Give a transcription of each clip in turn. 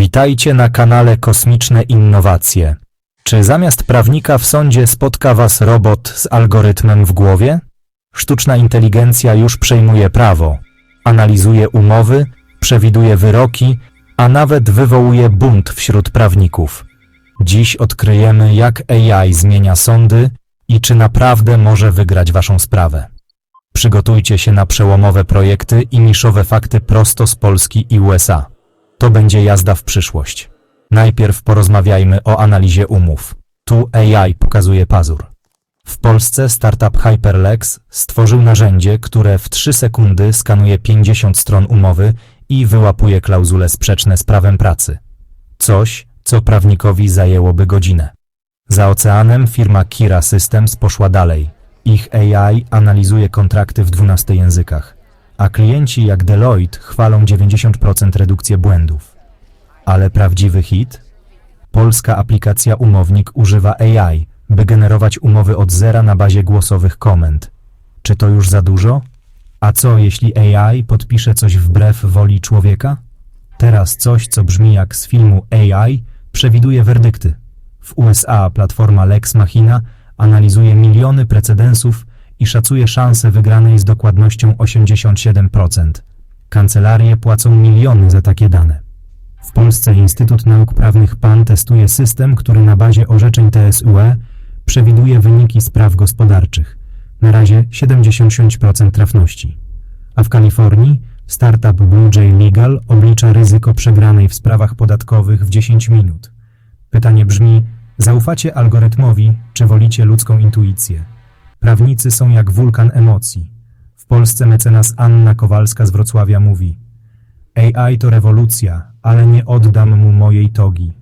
Witajcie na kanale Kosmiczne Innowacje. Czy zamiast prawnika w sądzie spotka Was robot z algorytmem w głowie? Sztuczna inteligencja już przejmuje prawo, analizuje umowy, przewiduje wyroki, a nawet wywołuje bunt wśród prawników. Dziś odkryjemy, jak AI zmienia sądy i czy naprawdę może wygrać Waszą sprawę. Przygotujcie się na przełomowe projekty i niszowe fakty prosto z Polski i USA. To będzie jazda w przyszłość. Najpierw porozmawiajmy o analizie umów. Tu AI pokazuje pazur. W Polsce startup Hyperlex stworzył narzędzie, które w 3 sekundy skanuje 50 stron umowy i wyłapuje klauzule sprzeczne z prawem pracy. Coś, co prawnikowi zajęłoby godzinę. Za oceanem firma Kira Systems poszła dalej. Ich AI analizuje kontrakty w 12 językach, a klienci jak Deloitte chwalą 90% redukcję błędów. Ale prawdziwy hit? Polska aplikacja Umownik używa AI, by generować umowy od zera na bazie głosowych komend. Czy to już za dużo? A co jeśli AI podpisze coś wbrew woli człowieka? Teraz coś, co brzmi jak z filmu AI, przewiduje werdykty. W USA platforma Lex Machina analizuje miliony precedensów i szacuje szanse wygranej z dokładnością 87%. Kancelarie płacą miliony za takie dane. W Polsce Instytut Nauk Prawnych PAN testuje system, który na bazie orzeczeń TSUE przewiduje wyniki spraw gospodarczych. Na razie 75% trafności. A w Kalifornii startup Blue Jay Legal oblicza ryzyko przegranej w sprawach podatkowych w 10 minut. Pytanie brzmi: zaufacie algorytmowi, czy wolicie ludzką intuicję? Prawnicy są jak wulkan emocji. W Polsce mecenas Anna Kowalska z Wrocławia mówi: AI to rewolucja, ale nie oddam mu mojej togi.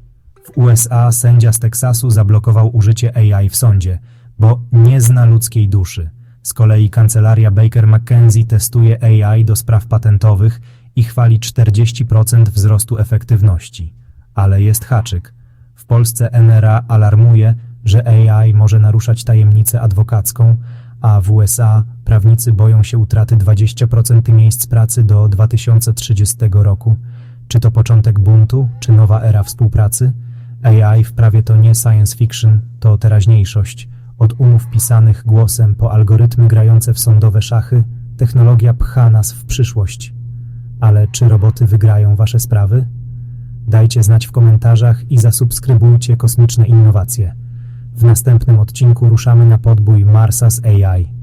W USA sędzia z Teksasu zablokował użycie AI w sądzie, bo nie zna ludzkiej duszy. Z kolei kancelaria Baker McKenzie testuje AI do spraw patentowych i chwali 40% wzrostu efektywności. Ale jest haczyk. W Polsce NRA alarmuje, że AI może naruszać tajemnicę adwokacką, a w USA prawnicy boją się utraty 20% miejsc pracy do 2030 roku. Czy to początek buntu, czy nowa era współpracy? AI w prawie to nie science fiction, to teraźniejszość. Od umów pisanych głosem po algorytmy grające w sądowe szachy, technologia pcha nas w przyszłość. Ale czy roboty wygrają wasze sprawy? Dajcie znać w komentarzach i zasubskrybujcie kosmiczne innowacje. W następnym odcinku ruszamy na podbój Marsa z AI.